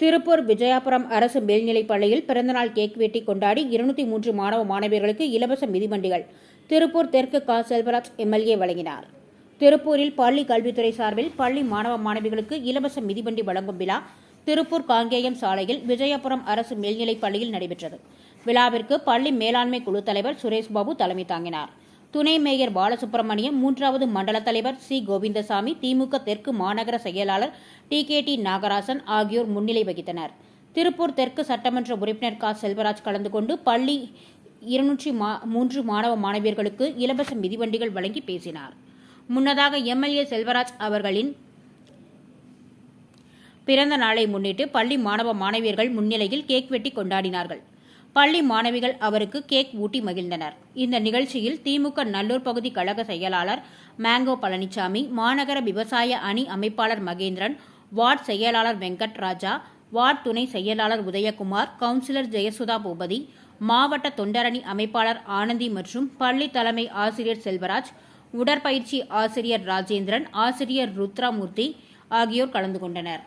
திருப்பூர் விஜயாபுரம் அரசு மேல்நிலைப் பள்ளியில் பிறந்தநாள் கேக் வெட்டி கொண்டாடி இருநூத்தி மூன்று மாணவ மாணவியர்களுக்கு இலவச மிதிவண்டிகள். திருப்பூர் தெற்கு கா. செல்வராஜ் எம்எல்ஏ வழங்கினார். திருப்பூரில் பள்ளி கல்வித்துறை சார்பில் பள்ளி மாணவ மாணவிகளுக்கு இலவச மிதிவண்டி வழங்கும் விழா திருப்பூர் காங்கேயம் சாலையில் விஜயபுரம் அரசு மேல்நிலைப் பள்ளியில் நடைபெற்றது. விழாவிற்கு பள்ளி மேலாண்மை குழு தலைவர் சுரேஷ் பாபு தலைமை தாங்கினார். துணை மேயர் பாலசுப்ரமணியம் மூன்றாவது மண்டல தலைவர் சி. கோவிந்தசாமி திமுக தெற்கு மாநகர செயலாளர் டி. கே. டி. நாகராசன் ஆகியோர் முன்னிலை வகித்தனர். திருப்பூர் தெற்கு சட்டமன்ற உறுப்பினர் கா. செல்வராஜ் கலந்து கொண்டு பள்ளி இருநூற்றி மா மூன்று மாணவ மாணவியர்களுக்கு இலவச மிதிவண்டிகள் வழங்கி பேசினார். முன்னதாக எம்எல்ஏ செல்வராஜ் அவர்களின் பிறந்த நாளை முன்னிட்டு பள்ளி மாணவ மாணவியர்கள் முன்னிலையில் கேக் வெட்டி கொண்டாடினார்கள். பள்ளி மாணவிகள் அவருக்கு கேக் ஊட்டி மகிழ்ந்தனர். இந்த நிகழ்ச்சியில் திமுக நல்லூர் பகுதி கழக செயலாளர் மேங்கோ பழனிசாமி மாநகர விவசாய அணி அமைப்பாளர் மகேந்திரன் வார்டு செயலாளர் வெங்கட் ராஜா வார்டு துணை செயலாளர் உதயகுமார் கவுன்சிலர் ஜெயசுதா பூபதி மாவட்ட தொண்டரணி அமைப்பாளர் ஆனந்தி மற்றும் பள்ளி தலைமை ஆசிரியர் செல்வராஜ் உடற்பயிற்சி ஆசிரியர் ராஜேந்திரன் ஆசிரியர் ருத்ராமூர்த்தி ஆகியோர் கலந்து கொண்டனர்.